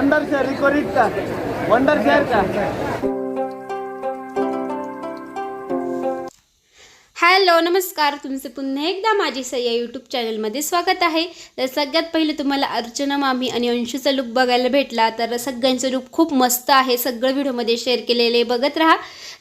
Wonder share रिकोरिट का Wondershare का? Hello नमस्कार. तुमचं पुन्हा एकदा माझी सय्या यूट्यूब चॅनलमध्ये स्वागत आहे. तर सगळ्यात पहिले तुम्हाला अर्चना मामी आणि अंशूचा लुक बघायला भेटला तर सगळ्यांचं लुक खूप मस्त आहे. सगळं व्हिडिओमध्ये शेअर केलेले बघत राहा.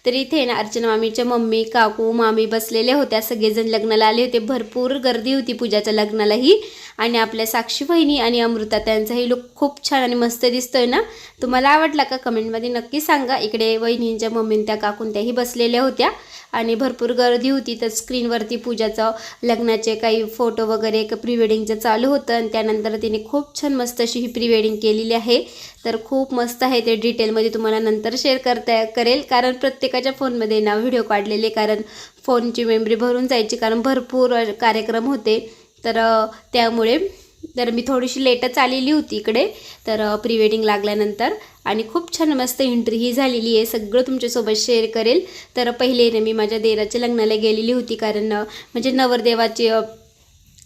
तर इथे ना अर्चना मामीच्या मम्मी काकू मामी बसलेल्या होत्या. सगळेजण लग्नाला आले होते. भरपूर गर्दी होती पूजाच्या लग्नालाही. आणि आपल्या साक्षी बहिणी आणि अमृता त्यांचाही लुक खूप छान आणि मस्त दिसतोय ना? तुम्हाला आवडला का? कमेंटमध्ये नक्की सांगा. इकडे वहिनींच्या मम्मीन त्या काकून त्याही बसलेल्या होत्या. आणि भरपूर गर्दी होती. तर स्क्रीनवरती पूजाचं लग्नाचे काही फोटो वगैरे एक प्री वेडिंगचं चालू होतं आणि त्यानंतर तिने खूप छान मस्त अशी ही प्री वेडिंग केलेली आहे. तर खूप मस्त आहे ते डिटेलमध्ये तुम्हाला नंतर शेअर करता करेल. कारण प्रत्येकाच्या फोनमध्ये ना व्हिडिओ काढलेले कारण फोनची मेमरी भरून जायची कारण भरपूर कार्यक्रम होते. तर त्यामुळे तर मी थोडीशी लेटच आलेली होती इकडे. तर प्री वेडिंग लागल्यानंतर आणि खूप छान मस्त एंट्री ही झालेली आहे. सगळं तुमच्यासोबत शेअर करेल. तर पहिले ना मी माझ्या देराच्या लग्नाला गेलेली होती कारण म्हणजे नवरदेवाची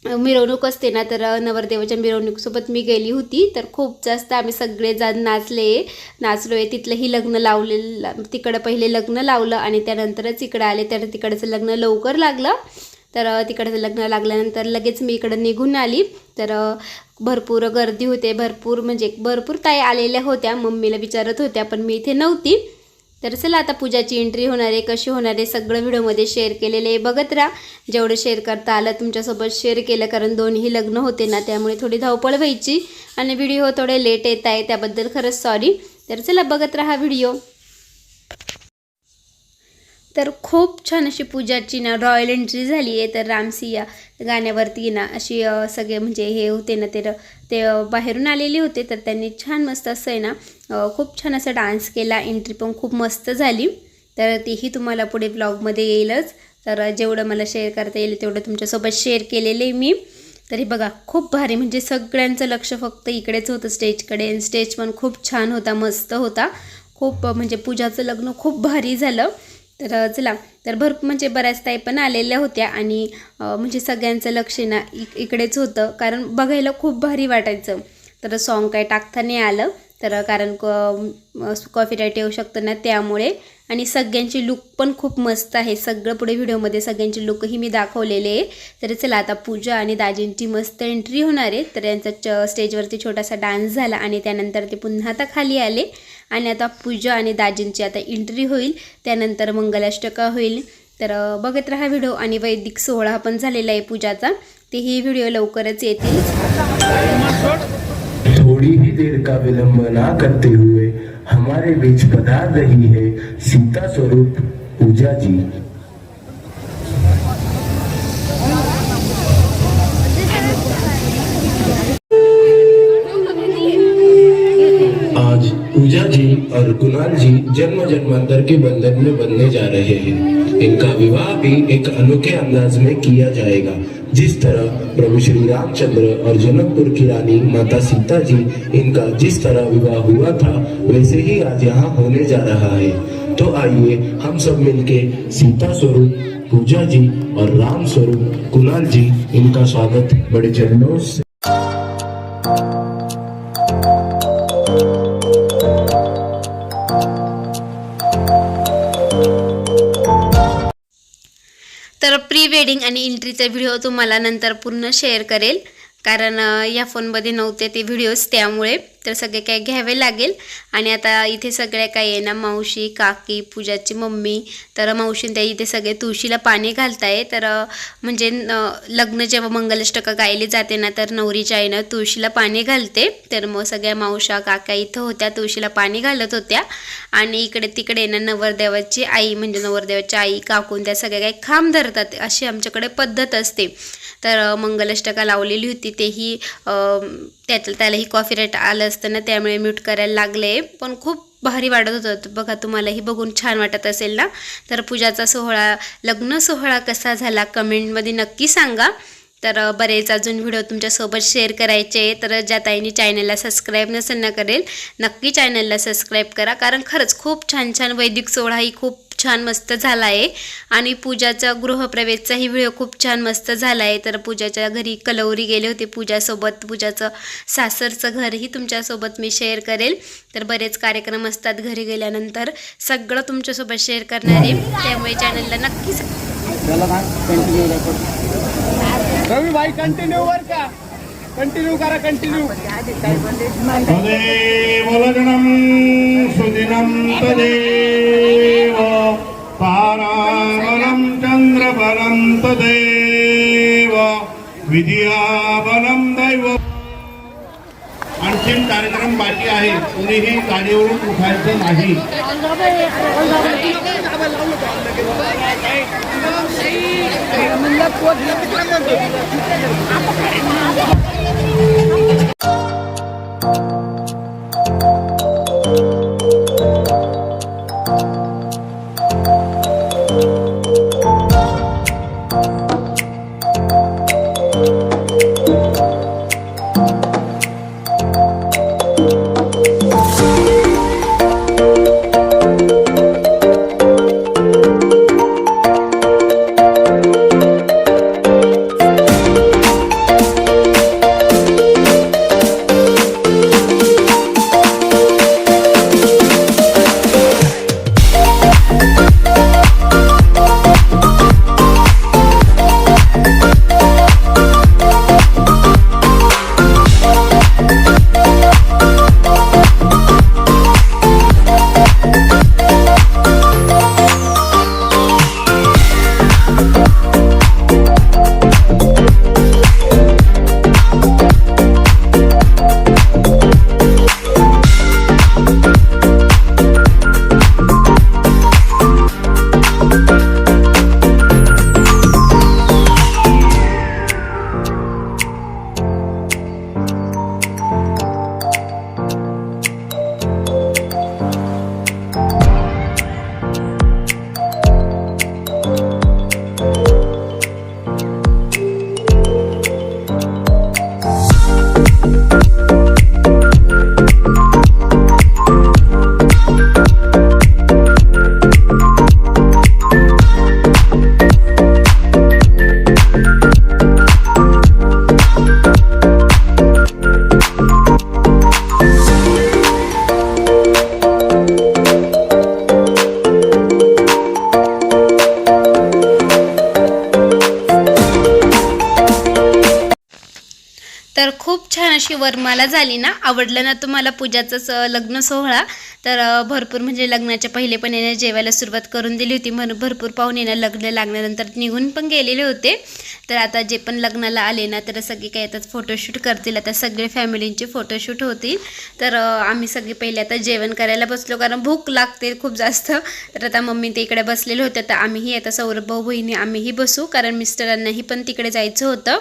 मिरवणूक असते ना तर नवरदेवाच्या मिरवणुकीसोबत मी गेली होती. तर खूप जास्त आम्ही सगळेजण नाचले. नाचलो आहे तिथलंही लग्न लावलेलं तिकडं पहिले लग्न लावलं आणि त्यानंतरच इकडं आले. तर तिकडचं लग्न लवकर लागलं. तर तिकडचं लग्न लागल्यानंतर लगेच मी इकडं निघून आली. तर भरपूर गर्दी होते. भरपूर म्हणजे भरपूर ताई आलेल्या होत्या. मम्मीला विचारत होत्या पण मी इथे नव्हती. तर चला आता पूजाची एंट्री होणार आहे कशी होणार आहे सगळं व्हिडिओमध्ये शेअर केलेले आहे. बघत राहा. जेवढं शेअर करता आलं तुमच्यासोबत शेअर केलं कारण दोन्ही लग्न होते ना त्यामुळे थोडी धावपळ व्हायची. आणि व्हिडिओ थोडे लेट येत आहे त्याबद्दल खरंच सॉरी तर चला बघत राहा व्हिडिओ तर खूप छान अशी पूजाची ना रॉयल एंट्री झाली आहे तर रामसिया गाण्यावरती ना अशी सगळे म्हणजे हे होते ना ते ते बाहेरून आलेले होते. तर त्यांनी छान मस्त असं आहे ना खूप छान असा डान्स केला. एंट्री पण खूप मस्त झाली. तर तीही तुम्हाला पुढे ब्लॉगमध्ये येईलच. तर जेवढं मला शेअर करता येईल तेवढं तुमच्यासोबत शेअर केलेलं आहे मी. तरी बघा खूप भारी. म्हणजे सगळ्यांचं लक्ष फक्त इकडेच होतं स्टेजकडे आणि स्टेज पण खूप छान होता मस्त होता. खूप म्हणजे पूजाचं लग्न खूप भारी झालं. तर चला. तर भरपूर म्हणजे बऱ्याच ताई पण आलेल्या होत्या आणि म्हणजे सगळ्यांचं लक्ष ना इक इकडेच होतं. कारण बघायला खूप भारी वाटायचं. तर सॉन्ग काय टाकता नाही आलं. तर कारण कॉपीराईट येऊ शकतं ना त्यामुळे. आणि सगळ्यांची लुक पण खूप मस्त आहे. सगळं पुढे व्हिडिओमध्ये सगळ्यांची लुकही मी दाखवलेले आहे. तर चला आता पूजा आणि दाजींची मस्त एंट्री होणार आहे. तर यांचा च स्टेजवरती छोटासा डान्स झाला आणि त्यानंतर ते पुन्हा आता खाली आले. आणि आता पूजा आणि दाजींची आता एंट्री होईल. त्यानंतर मंगलाष्टका होईल. तर बघत राहा व्हिडिओ आणि वैदिक सोहळा पण झालेला आहे पूजाचा. तेही व्हिडिओ लवकरच येतील. थोडीही देर का विलंब ना करते हुए हमारे बीच पधार रही है सीता स्वरूप पूजा जी। पूजा जी और कुणाल जी जन्म जन्मांतर के बंधन में बंधने जा रहे हैं। इनका विवाह भी एक अनोखे अंदाज में किया जाएगा। जिस तरह प्रभु श्री रामचंद्र और जनकपुर की रानी माता सीता जी इनका जिस तरह विवाह हुआ था, वैसे ही आज यहाँ होने जा रहा है। तो आइए हम सब मिलके सीता स्वरूप, पूजा जी और राम स्वरूप कुणाल जी इनका स्वागत बड़े चरणों से तर आणि एंट्रीचा व्हिडिओ तुम्हाला नंतर पूर्ण शेअर करेल. कारण या फोनमध्ये नव्हते ते व्हिडिओज त्यामुळे तर सगळे काय घ्यावे लागेल. आणि आता इथे सगळ्या काय आहे ना मावशी काकी पूजाची मम्मी तर मावशीन त्या इथे सगळे तुळशीला पाणी घालताय. तर म्हणजे न- लग्न जेव्हा मंगलष्टकं गायली जाते ना तर नवरीच्या आईनं तुळशीला पाणी घालते. तर मग सगळ्या मावशा काका इथं होत्या तुळशीला पाणी घालत होत्या. आणि इकडे तिकडे ना नवरदेवाची आई म्हणजे नवरदेवाची आई काकून त्या सगळ्या काही खांब धरतात अशी आमच्याकडे पद्धत असते. तर मंगलाष्टका लावलेली होती. तेही त्यात त्यालाही रेट आलं असतं ना त्यामुळे म्यूट करायला लागले. पण खूप भारी वाटत होतं. बघा तुम्हालाही बघून छान वाटत असेल ना? तर पूजाचा सोहळा लग्न सोहळा कसा झाला कमेंटमध्ये नक्की सांगा. तर बरेच अजून व्हिडिओ तुमच्यासोबत शेअर करायचे तर ज्या ताईंनी चॅनलला सबस्क्राईब नसेल ना करेल नक्की चॅनलला सबस्क्राईब करा. कारण खरंच खूप छान छान वैदिक सोहळाही खूप छान मस्त झाला आहे आणि पूजाचा गृहप्रवेशचाही व्हिडिओ खूप छान मस्त झाला आहे तर पूजाच्या घरी कलवरी गेले होते पूजासोबत. पूजाचं सासरचं घरही तुमच्यासोबत मी शेअर करेल. तर बरेच कार्यक्रम असतात घरी गेल्यानंतर. सगळं तुमच्यासोबत शेअर करणार आहे. त्यामुळे चॅनलला नक्कीच कंटिन्यू रेकॉर्ड रवी भाई कंटिन्यू वर का? कंटिन्यू करा कंटिन्यू सुदिनं तदेव विद्याबलं दैव। आणखीन कार्यक्रम बाकी आहे. कुणीही गाडीवरून उठायचं नाही. अशी वरमाला झाली ना आवडलं ना तुम्हाला पूजाचाच लग्न सोहळा? तर भरपूर म्हणजे लग्नाच्या पहिले पण येणं जेवायला सुरुवात करून दिली होती. म्हणून भरपूर पाहुणे लग्न लागल्यानंतर निघून पण गेलेले होते. तर आता जे पण लग्नाला आले ना तर सगळे काही आता फोटोशूट करतील. आता सगळे फॅमिलींचे फोटोशूट होतील. तर आम्ही सगळे पहिले आता जेवण करायला बसलो. कारण भूक लागते खूप जास्त. तर आता मम्मी ते इकडे बसलेले होते. तर आम्हीही आता सौरभ भाऊ बहिणी आम्हीही बसू. कारण मिस्टरांनाही पण तिकडे जायचं होतं.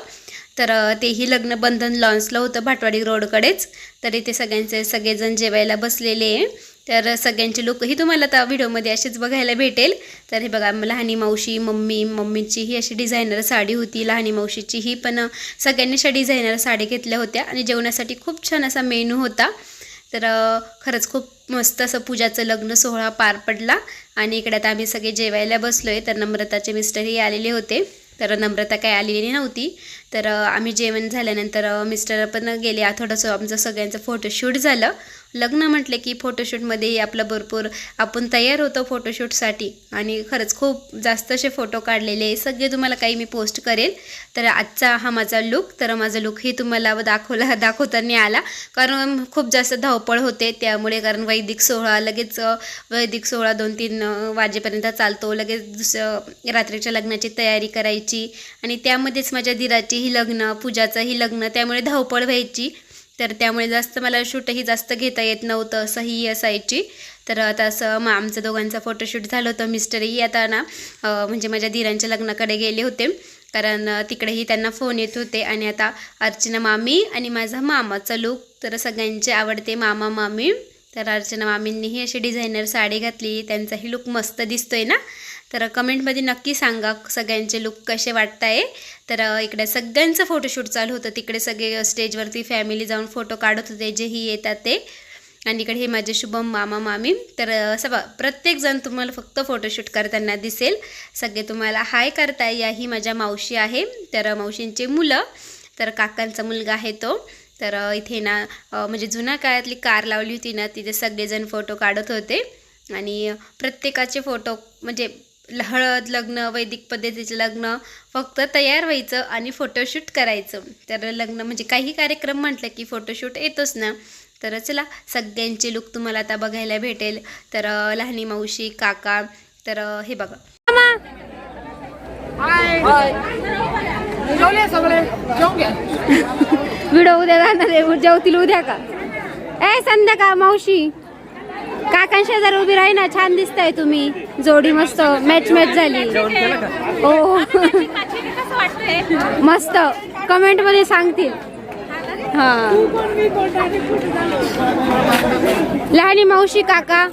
तर तेही लग्न बंधन लॉन्सला होतं भाटवाडी रोडकडेच. तर इथे सगळ्यांचे सगळेजण जेवायला बसलेले आहे. तर सगळ्यांचे लोकही तुम्हाला आता व्हिडिओमध्ये असेच बघायला भेटेल. तर हे बघा लहानी मावशी मम्मी मम्मीची ही अशी डिझायनर साडी होती. लहानी मावशीची ही पण सगळ्यांनी अशा डिझायनर साडी घेतल्या होत्या आणि जेवणासाठी खूप छान असा मेनू होता. तर खरंच खूप मस्त असं पूजाचं लग्न सोहळा पार पडला आणि इकडे आता आम्ही सगळे जेवायला बसलोय. तर नम्रताचे मिस्टरही आलेले होते. तर नम्रता काय आलेली नव्हती. तर आम्ही जेवण झाल्यानंतर मिस्टर पण गेले. आ, थोडंसं आमचं सगळ्यांचं फोटोशूट झालं. लग्न म्हटलं की फोटोशूटमध्ये आपलं भरपूर आपण तयार होतो फोटोशूटसाठी आणि खरंच खूप जास्त असे फोटो काढलेले सगळे तुम्हाला काही मी पोस्ट करेल. तर आजचा हा माझा लुक तर माझा लुकही तुम्हाला दाखवला दाखवताना आला. कारण खूप जास्त धावपळ होते. त्यामुळे कारण वैदिक सोहळा लगेच वैदिक सोहळा दोन तीन वाजेपर्यंत चालतो. लगेच दुसरं रात्रीच्या लग्नाची तयारी करायची. आणि त्यामध्येच माझ्या दिराचीही लग्न पूजाचंही लग्न त्यामुळे धावपळ व्हायची. तर त्यामुळे जास्त मला शूटही जास्त घेता येत नव्हतं असंही असायची. तर आता असं मग आमचं दोघांचा फोटोशूट झालं होतं मिस्टरही आता ना म्हणजे माझ्या धीरांच्या लग्नाकडे गेले होते. कारण तिकडेही त्यांना फोन येत होते आणि आता अर्चना मामी आणि माझा मामाचा लुक तर सगळ्यांचे आवडते मामा मामी. तर अर्चना मामींनीही अशी डिझायनर साडी घातली त्यांचाही लुक मस्त दिसतोय ना. तर कमेंटमध्ये नक्की सांगा सगळ्यांचे लुक कसे वाटत आहे तर इकडे सगळ्यांचं फोटोशूट चालू होतं. तिकडे सगळे स्टेजवरती फॅमिली जाऊन फोटो काढत होते. जेही येतात ते. आणि इकडे हे माझे शुभम मामा मामी. तर असं प्रत्येकजण तुम्हाला फक्त फोटोशूट करताना दिसेल. सगळे तुम्हाला हाय करताय. या ही माझ्या मावशी आहे. तर मावशींचे मुलं. तर काकांचा मुलगा आहे तो. तर इथे ना म्हणजे जुन्या काळातली कार लावली होती ना तिथे सगळेजण फोटो काढत होते. आणि प्रत्येकाचे फोटो म्हणजे हळद लग्न वैदिक पद्धतीचे लग्न फक्त तयार व्हायचं आणि फोटोशूट करायचं. तर लग्न म्हणजे काही कार्यक्रम म्हटलं की फोटोशूट येतोच ना. तर चला सगळ्यांचे लुक तुम्हाला आता बघायला भेटेल. तर लहानी मावशी काका तर हे बघा. व्हिडिओ उद्या जाणार आहे. जेवतील उद्या का? ए संध्याकाळ मावशी. काकां शेजार उभी राही ना छान दिसताय तुम्ही. जोडी मस्त मॅच मॅच झाली. हो. मस्त. कमेंटमध्ये सांगतील. हा. लहानी मावशी काका.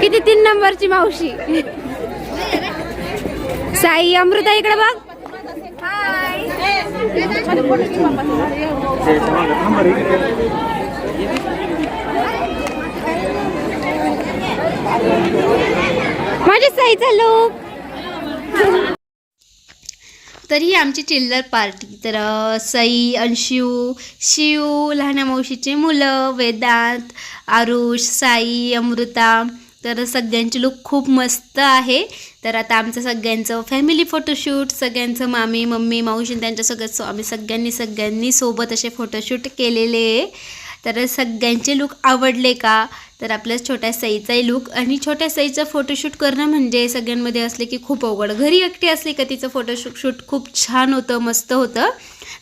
किती तीन नंबरची मावशी. साई अमृता इकडे बघ. माझ्या साईचा लोक तरी आमची चिल्लर पार्टी. तर सई अंशू शिव लहान मावशीचे मुलं वेदांत आरुष साई अमृता तर सगळ्यांचे लुक खूप मस्त आहे. तर आता आमचं सगळ्यांचं फॅमिली फोटोशूट सगळ्यांचं मामी मम्मी मावशी त्यांच्या सो आम्ही सगळ्यांनी सगळ्यांनी सोबत असे फोटोशूट केलेले आहे. तर सगळ्यांचे लुक आवडले का? तर आपल्या छोट्या सईचाही लुक आणि छोट्या सईचं फोटोशूट करणं म्हणजे सगळ्यांमध्ये असले की खूप अवघड. घरी एकटी असली का तिचं फोटोशूट शूट खूप छान होतं मस्त होतं.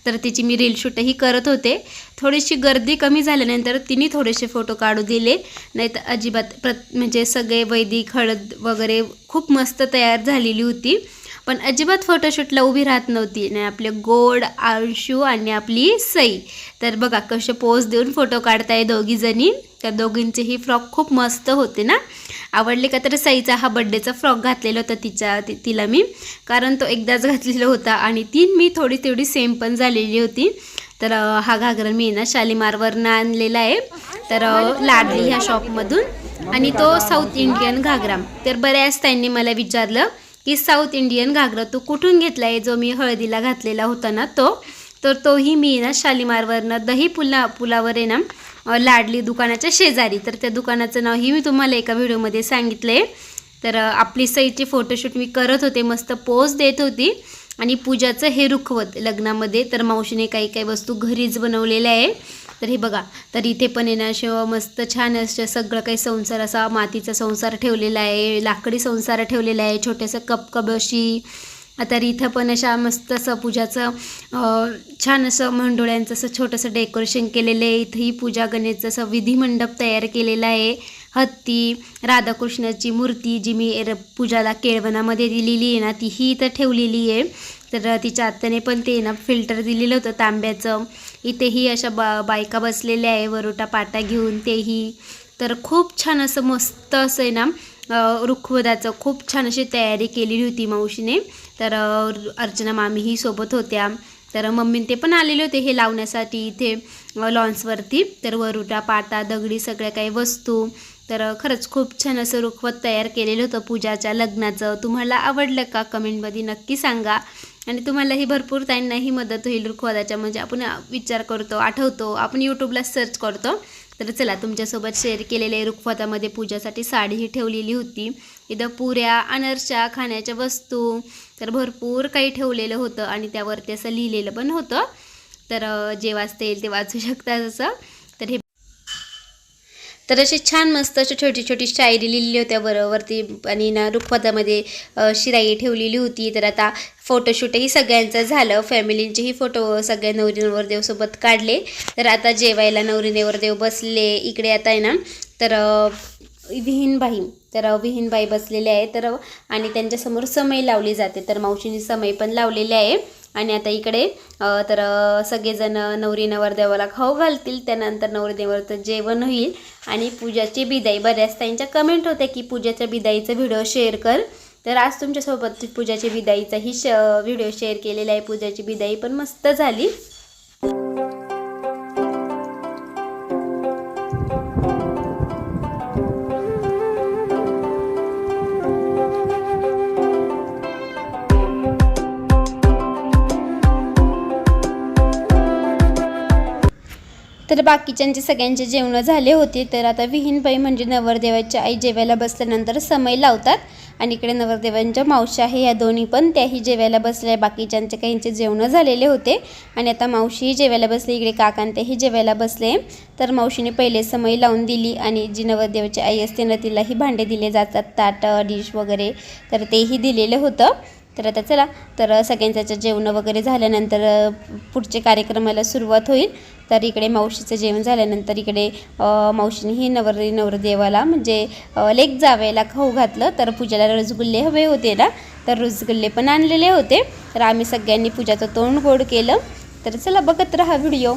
तर तिची मी रील शूटही करत होते. थोडीशी गर्दी कमी झाल्यानंतर तिने थोडेसे फोटो काढू दिले. नाही तर अजिबात प्रत म्हणजे सगळे वैदिक हळद वगैरे खूप मस्त तयार झालेली होती. पण अजिबात फोटोशूटला उभी राहत नव्हती. नाही आपले गोड आळशू आणि आपली सई. तर बघा कसे पोज देऊन फोटो काढताय दोघीजणी. त्या दोघींचेही फ्रॉक खूप मस्त होते ना. आवडले का तर सईचा हा बड्डेचा फ्रॉक घातलेला होता तिच्या तिला मी. कारण तो एकदाच घातलेला होता आणि ती मी थोडी तेवढी सेम पण झालेली होती. तर हा घागरा मी ना शालिमारवरनं आणलेला आहे. तर लाडली ह्या शॉपमधून आणि तो साऊथ इंडियन घागरा. तर बऱ्याच त्यांनी मला विचारलं की साऊथ इंडियन घागरा तू कुठून घेतला आहे? जो मी हळदीला घातलेला होता ना तो. तर तोही मी ना शालिमारवरनं दही पुला पुलावर आहे ना लाडली दुकानाच्या शेजारी. तर त्या दुकानाचं नावही मी तुम्हाला एका व्हिडिओमध्ये सांगितलं आहे तर आपली सईचे फोटोशूट मी करत होते मस्त पोज देत होती. आणि पूजाचं हे रुखवत लग्नामध्ये. तर मावशीने काही काही वस्तू घरीच बनवलेल्या आहे. तर हे बघा तर इथे पण येण्याशिवाय मस्त छान असं सगळं काही संसार असा मातीचा संसार ठेवलेला आहे लाकडी संसार ठेवलेला आहे छोटंसं कपकबशी आता तर इथं पण अशा मस्त असं पूजाचं छान असं मंडोळ्यांचं असं छोटंसं डेकोरेशन केलेलं आहे. इथंही पूजा गणेशचं असं विधिमंडप तयार केलेला आहे. हत्ती राधाकृष्णाची मूर्ती जी मी पूजाला केळवणामध्ये दिलेली आहे ना तीही इथं ठेवलेली आहे. तर तिच्या आत्याने पण ते ना फिल्टर दिलेलं होतं तांब्याचं. इथेही अशा बा बायका बसलेल्या आहे वरोटा पाटा घेऊन तेही. तर खूप छान असं मस्त असं आहे ना रुखवदाचं खूप छान अशी तयारी केलेली होती मावशीने. तर अर्चना मामीही सोबत होत्या. तर मम्मी ते पण आलेले होते हे लावण्यासाठी इथे लॉन्सवरती. तर वरुटा पाटा दगडी सगळ्या काही वस्तू. तर खरंच खूप छान असं रुखवत तयार केलेलं होतं पूजाच्या लग्नाचं. तुम्हाला आवडलं का? कमेंटमध्ये नक्की सांगा. आणि तुम्हालाही भरपूर त्यांनाही मदत होईल रुखवताच्या म्हणजे आपण विचार करतो आठवतो. आपण यूट्यूबला सर्च करतो. तर चला तुमच्यासोबत शेअर केलेले रुखवतामध्ये पूजासाठी साडीही ठेवलेली होती. इथं पुऱ्या अनरशा खाण्याच्या वस्तू तर भरपूर काही ठेवलेलं होतं आणि त्यावरती असं लिहिलेलं पण होतं. तर जे वाचता येईल ते वाचू शकता जसं तर अशी छान मस्त अशी छोटी छोटी शायरी लिहिली होत्या बरोबरती आणि ना रुखपदामध्ये शिराई ठेवलेली होती. तर आता फोटोशूटही सगळ्यांचं झालं. फॅमिलींचेही फोटो सगळ्या नवरी नवरदेवसोबत काढले. तर आता जेवायला नवरी नवरदेव बसले. इकडे आता आहे ना तर विहीनबाई तर विहीनबाई बसलेले आहे तर आणि त्यांच्यासमोर समय लावली जाते. तर मावशींनी समय पण लावलेले आहे. आणि आता इकडे तर सगळेजण नवरी नवरदेवाला खाऊ घालतील. त्यानंतर नवरीदेवाचं जेवण होईल. आणि पूजाची बिदाई. बऱ्याच त्यांच्या कमेंट होत्या की पूजाच्या बिदाईचा व्हिडिओ शेअर कर. तर आज तुमच्यासोबत पूजाची बिदाईचाही श व्हिडिओ शेअर केलेला आहे. पूजाची बिदाई पण मस्त झाली. तर बाकीच्यांचे सगळ्यांचे जेवणं झाले होते. तर आता विहीनबाई म्हणजे नवरदेवाची आई जेवायला बसल्यानंतर समय लावतात. आणि इकडे नवरदेवांच्या मावशी आहे या दोन्ही पण. त्याही जेवायला बसल्या बाकीच्यांचे काहींचे जेवणं झालेले होते. आणि आता मावशीही जेवायला बसले इकडे काकां जेवायला बसले. तर मावशीने पहिले समय लावून दिली आणि जी नवरदेवाची आई असते ना तिलाही भांडे दिले जातात ताट डिश वगैरे. तर तेही दिलेलं होतं. तर आता चला तर सगळ्यांचं जेवणं वगैरे झाल्यानंतर पुढचे कार्यक्रमाला सुरुवात होईल. तर इकडे मावशीचं जेवण झाल्यानंतर इकडे मावशीनेही नवर नवरदेवाला म्हणजे लेक जावेला खाऊ घातलं. तर पूजाला रसगुल्ले हवे होते ना तर रसगुल्ले पण आणलेले होते. तर आम्ही सगळ्यांनी पूजाचं तोंड गोड केलं. तर चला बघत राहा व्हिडिओ.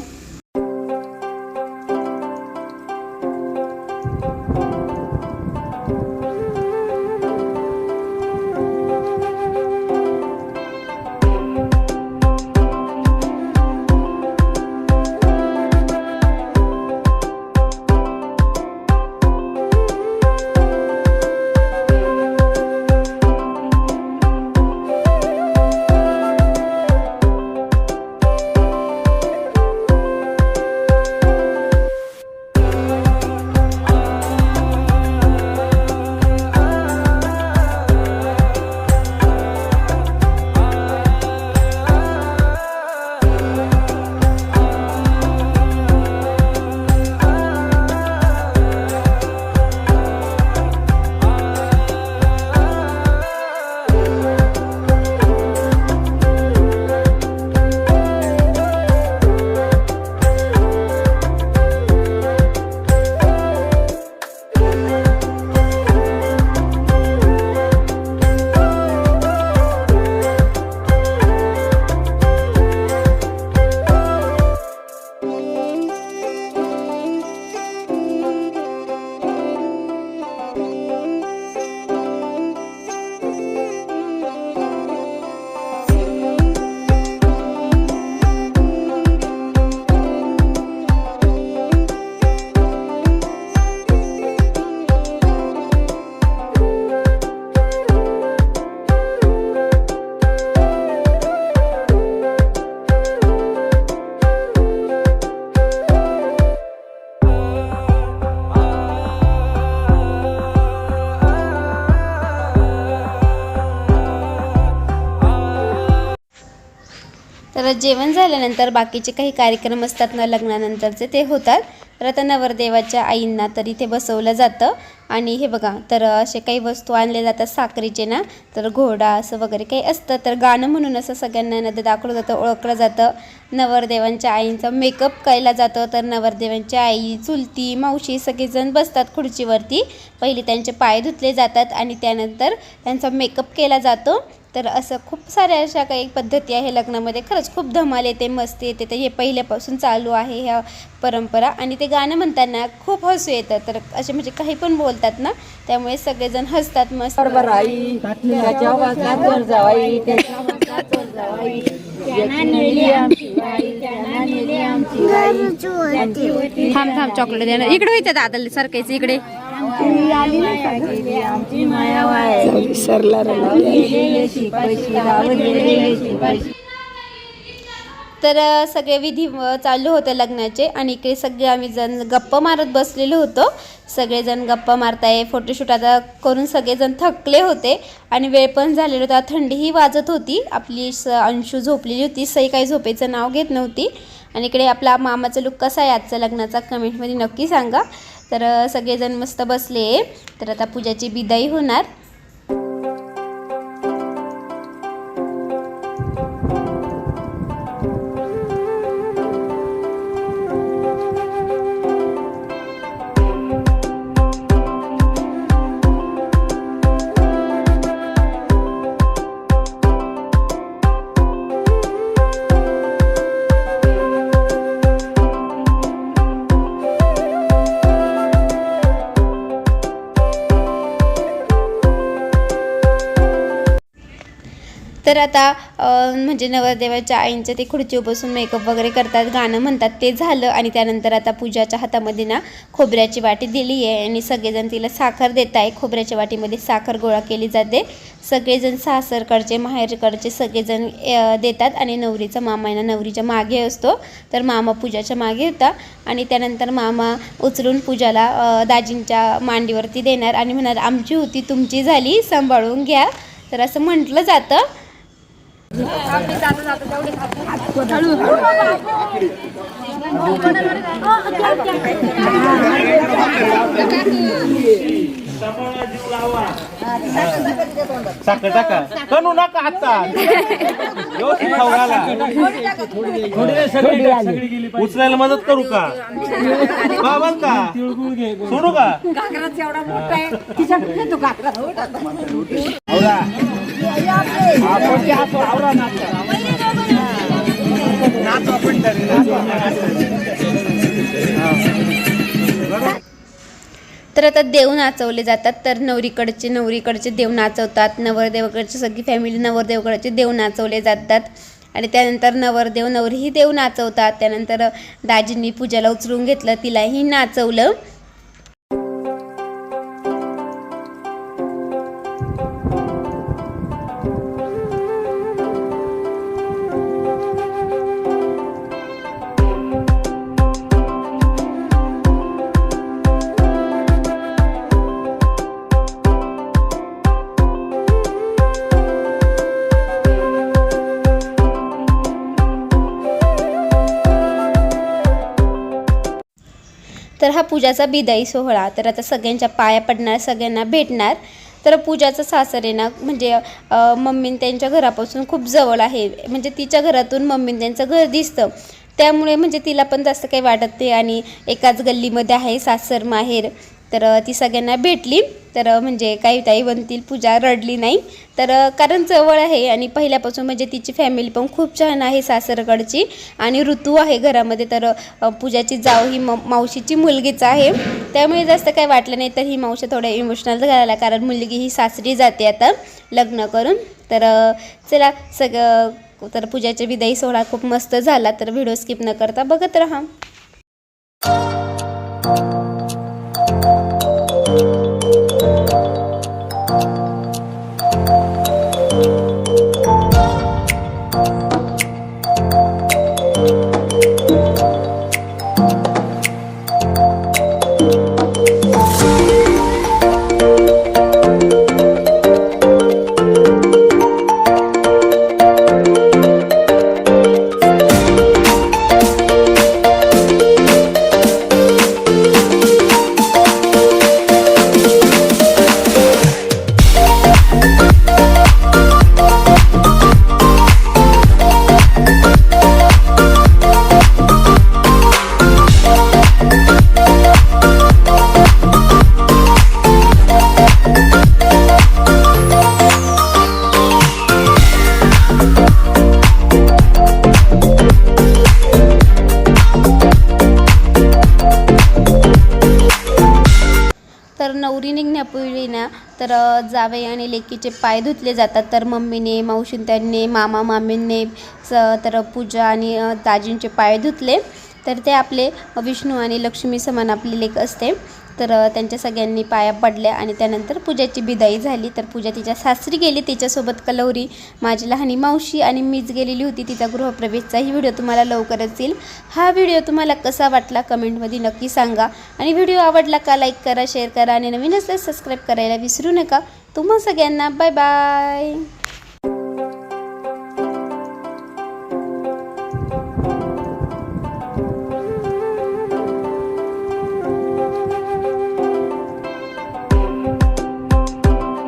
तर जेवण झाल्यानंतर बाकीचे काही कार्यक्रम असतात ना लग्नानंतरचे ते होतात. तर आता नवरदेवाच्या आईंना तर इथे बसवलं जातं. आणि हे बघा तर असे काही वस्तू आणले जातात साखरेचे ना तर घोडा असं वगैरे काही असतं. तर गाणं म्हणून असं सगळ्यांना नद दाखवलं जातं ओळखलं जातं. नवरदेवांच्या आईंचा मेकअप केला जातं. तर नवरदेवांच्या आई चुलती मावशी सगळेजण बसतात खुर्चीवरती. पहिले त्यांचे पाय धुतले जातात आणि त्यानंतर त्यांचा मेकअप केला जातो. तर असं खूप साऱ्या अशा काही पद्धती आहे लग्नामध्ये. खरंच खूप धमाल येते मस्ती येते. तर हे पहिल्यापासून चालू आहे ह्या परंपरा. आणि ते गाणं म्हणताना खूप हसू येतं. तर असे म्हणजे काही पण बोल बोलतात ना त्यामुळे सगळेजण हसतात मस्त. थांब थांब चॉकलेट देणार. इकडे होते दादा सरकायचं इकडे. सरला तर सगळे विधी चालू होते लग्नाचे आणि इकडे सगळे आम्ही जण गप्पा मारत बसलेलो होतो. सगळेजण गप्पा मारताय फोटोशूट आता करून सगळेजण थकले होते आणि वेळ पण झालेला होता. थंडीही वाजत होती. आपली स अंशू झोपलेली होती. सई काही झोपेचं नाव घेत नव्हती. आणि इकडे आपला मामाचा लुक कसा आहे आजचा लग्नाचा कमेंटमध्ये नक्की सांगा. तर सगळेजण मस्त बसले. तर आता पूजाची बिदाई होणार. तर आता म्हणजे नवरदेवाच्या आईंच्या ते खुर्चीवर बसून मेकअप वगैरे करतात गाणं म्हणतात ते झालं आणि त्यानंतर आता पूजाच्या हातामध्ये ना खोबऱ्याची वाटी दिली आहे आणि सगळेजण तिला साखर देत आहे. खोबऱ्याच्या वाटीमध्ये साखर गोळा केली जाते. सगळेजण सासरकडचे माहेरकडचे सगळेजण देतात आणि नवरीचा मामा आहे ना नवरीच्या मागे असतो. तर मामा पूजाच्या मागे होता आणि त्यानंतर मामा उचलून पूजाला दाजींच्या मांडीवरती देणार आणि म्हणणार आमची होती तुमची झाली सांभाळून घ्या. तर असं म्हटलं जातं. साखर टाका. कणू नका आता. व्यवस्थित खाऊ घाला. उचलायला मदत करू का? बाबा का? सोडू का? आवरा. आपण ते असं आवरा नाचा. नाचू आपण तर आता देव नाचवले जातात. तर नवरीकडचे नवरीकडचे देव नाचवतात. नवरदेवाकडची सगळी फॅमिली नवरदेवाकडचे देव नाचवले जातात. आणि त्यानंतर नवरदेव नवरीही देव नाचवतात. त्यानंतर दाजींनी पूजाला उचलून घेतलं. तिलाही नाचवलं. पूजाचा बिदाई सोहळा तर आता सगळ्यांच्या पाया पडणार सगळ्यांना भेटणार. तर पूजाचं सासर ना म्हणजे मम्मीन त्यांच्या घरापासून खूप जवळ आहे. म्हणजे तिच्या घरातून मम्मीन त्यांचं घर दिसतं. त्यामुळे म्हणजे तिला पण जास्त काही वाटत नाही आणि एकाच गल्लीमध्ये आहे सासर माहेर. तर ती सगळ्यांना भेटली. तर म्हणजे काही ताई बनतील पूजा रडली नाही. तर कारण जवळ आहे आणि पहिल्यापासून म्हणजे तिची फॅमिली पण खूप छान आहे सासरकडची आणि ऋतू आहे घरामध्ये. तर पूजाची जाव ही म मावशीची मुलगीच आहे. त्यामुळे जास्त काही वाटलं नाही तर ही मावशी थोड्या इमोशनल झाला कारण मुलगी ही सासरी जाते आता लग्न करून. तर चला सगळं तर पूजाच्या विदाई सोहळा खूप मस्त झाला तर व्हिडिओ स्किप न करता बघत राहा. जावे आणि लेकीचे पाय धुतले जातात. तर मम्मीने मावशीन त्यांनी मामा मामींनी स तर पूजा आणि दाजींचे पाय धुतले. तर ते आपले विष्णू आणि लक्ष्मी समान आपली लेक असते. तर त्यांच्या सगळ्यांनी पाया पडल्या आणि त्यानंतर पूजाची बिदाई झाली. तर पूजा तिच्या सासरी गेली. तिच्यासोबत कलवरी माझी लहानी मावशी आणि मीच गेलेली होती. तिचा गृहप्रवेशचाही व्हिडिओ तुम्हाला लवकरच येईल. हा व्हिडिओ तुम्हाला कसा वाटला कमेंटमध्ये नक्की सांगा. आणि व्हिडिओ आवडला का लाईक करा शेअर करा. आणि नवीन असल्यास सबस्क्राईब करायला विसरू नका. तुम्हा सगळ्यांना बाय बाय.